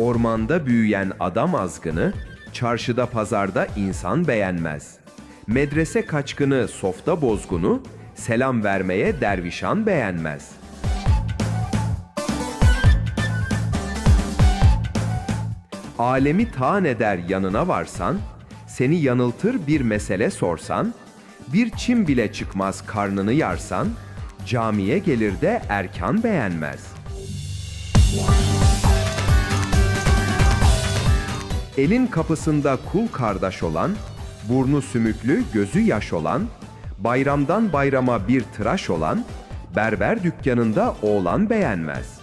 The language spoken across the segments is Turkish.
Ormanda büyüyen adam azgını, çarşıda pazarda insan beğenmez. Medrese kaçkını, softa bozgunu, selam vermeye dervişan beğenmez. Alemi taan eder yanına varsan, seni yanıltır bir mesele sorsan, bir çim bile çıkmaz karnını yarsan, camiye gelir de erkan beğenmez. Elin kapısında kul kardeş olan, burnu sümüklü, gözü yaş olan, bayramdan bayrama bir tıraş olan, berber dükkanında oğlan beğenmez.''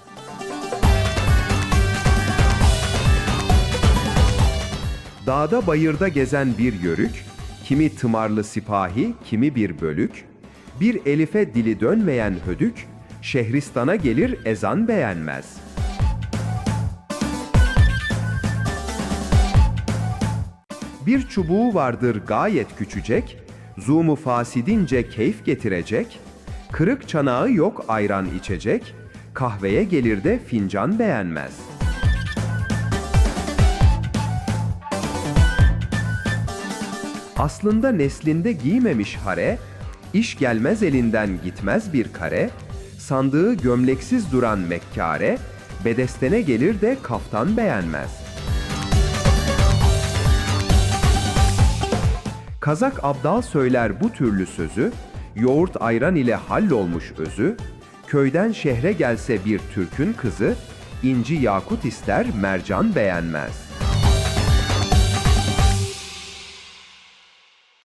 Dağda bayırda gezen bir yörük, kimi tımarlı sipahi, kimi bir bölük, bir elife dili dönmeyen hödük, şehristana gelir ezan beğenmez. Bir çubuğu vardır gayet küçücek, zumu fasidince keyif getirecek, kırık çanağı yok ayran içecek, kahveye gelir de fincan beğenmez.'' Aslında neslinde giymemiş hare, iş gelmez elinden gitmez bir kare, sandığı gömleksiz duran mekkare, bedestene gelir de kaftan beğenmez. Kazak Abdal söyler bu türlü sözü, yoğurt ayran ile hallolmuş özü, köyden şehre gelse bir Türk'ün kızı, inci yakut ister mercan beğenmez.''